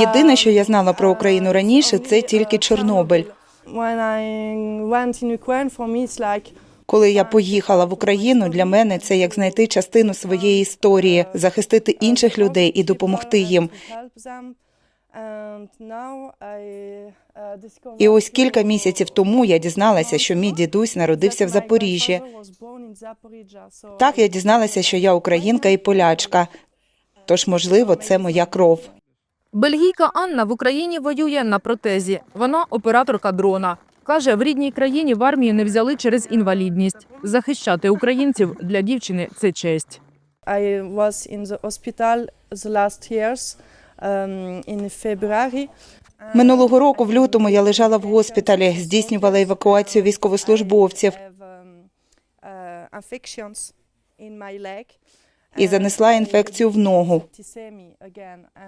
Єдине, що я знала про Україну раніше, це тільки Чорнобиль. Коли я поїхала в Україну, для мене це як знайти частину своєї історії, захистити інших людей і допомогти їм. І ось кілька місяців тому я дізналася, що мій дідусь народився в Запоріжжі. Так я дізналася, що я українка і полячка. Тож, можливо, це моя кров. Бельгійка Анна в Україні воює на протезі. Вона операторка дрона. Каже, в рідній країні в армію не взяли через інвалідність. Захищати українців для дівчини це честь. I was in the hospital the last years um, in February. Минулого року, в лютому, я лежала в госпіталі, здійснювала евакуацію військовослужбовців і занесла інфекцію в ногу.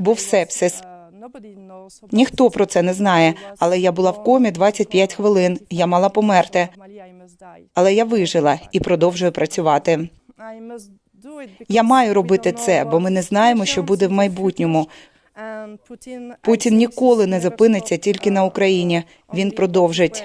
Був сепсис. Ніхто про це не знає, але я була в комі 25 хвилин. Я мала померти, але я вижила і продовжую працювати. Я маю робити це, бо ми не знаємо, що буде в майбутньому. Путін ніколи не зупиниться тільки на Україні. Він продовжить.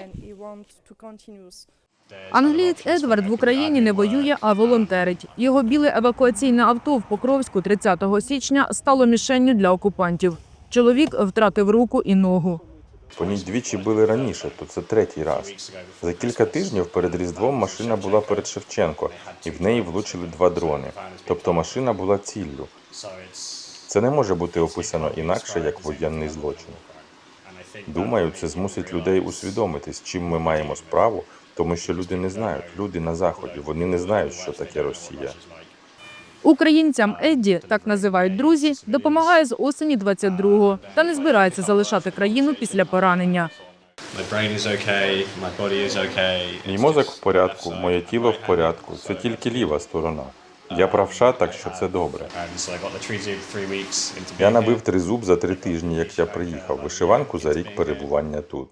Англієць Едвард в Україні не воює, а волонтерить. Його біле евакуаційне авто в Покровську 30 січня стало мішенню для окупантів. Чоловік втратив руку і ногу. По ній двічі били раніше, то це третій раз. За кілька тижнів перед Різдвом машина була перед Шевченко, і в неї влучили два дрони. Тобто машина була ціллю. Це не може бути описано інакше як воєнний злочин. Думаю, це змусить людей усвідомити, з чим ми маємо справу, тому що люди не знають. Люди на заході, вони не знають, що таке Росія. Українцям Едді, так називають друзі, допомагає з осені 22-го та не збирається залишати країну після поранення. Мій мозок в порядку, моє тіло в порядку. Це тільки ліва сторона. Я правша, так що це добре. Into Я набив тризуб три зуб за три тижні, як я приїхав. Вишиванку за рік перебування тут.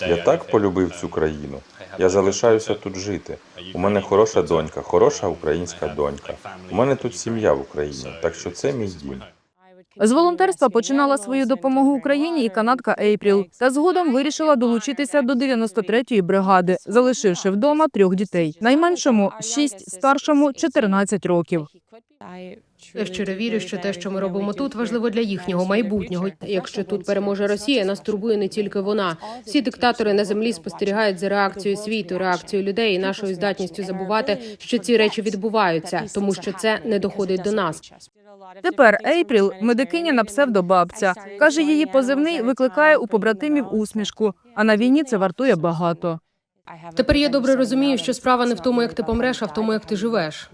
Я так полюбив цю країну. Я залишаюся тут жити. У мене хороша донька, хороша українська донька. У мене тут сім'я в Україні, так що це мій дім. З волонтерства починала свою допомогу Україні і канадка Ейпріл. Та згодом вирішила долучитися до 93-ї бригади, залишивши вдома трьох дітей. Найменшому 6, старшому 14 років. Я щиро вірю, що те, що ми робимо тут, важливо для їхнього майбутнього. Якщо тут переможе Росія, нас турбує не тільки вона. Всі диктатори на землі спостерігають за реакцією світу, реакцією людей і нашою здатністю забувати, що ці речі відбуваються, тому що це не доходить до нас. Тепер Ейпріл медикиня на псевдобабця. Каже, її позивний викликає у побратимів усмішку, а на війні це вартує багато. Тепер я добре розумію, що справа не в тому, як ти помреш, а в тому, як ти живеш.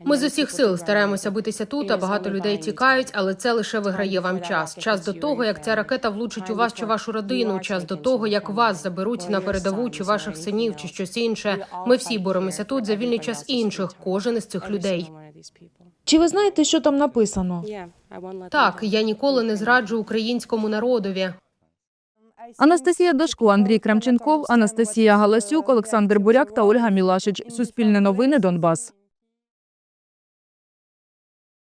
Ми з усіх сил стараємося битися тут, а багато людей тікають, але це лише виграє вам час. Час до того, як ця ракета влучить у вас чи вашу родину. Час до того, як вас заберуть на передову, чи ваших синів, чи щось інше. Ми всі боремося тут за вільний час інших. Кожен із цих людей. Чи ви знаєте, що там написано? Так, я ніколи не зраджу українському народові. Анастасія Дашко, Андрій Кремченков, Анастасія Галасюк, Олександр Буряк та Ольга Мілашич. Суспільне новини Донбас.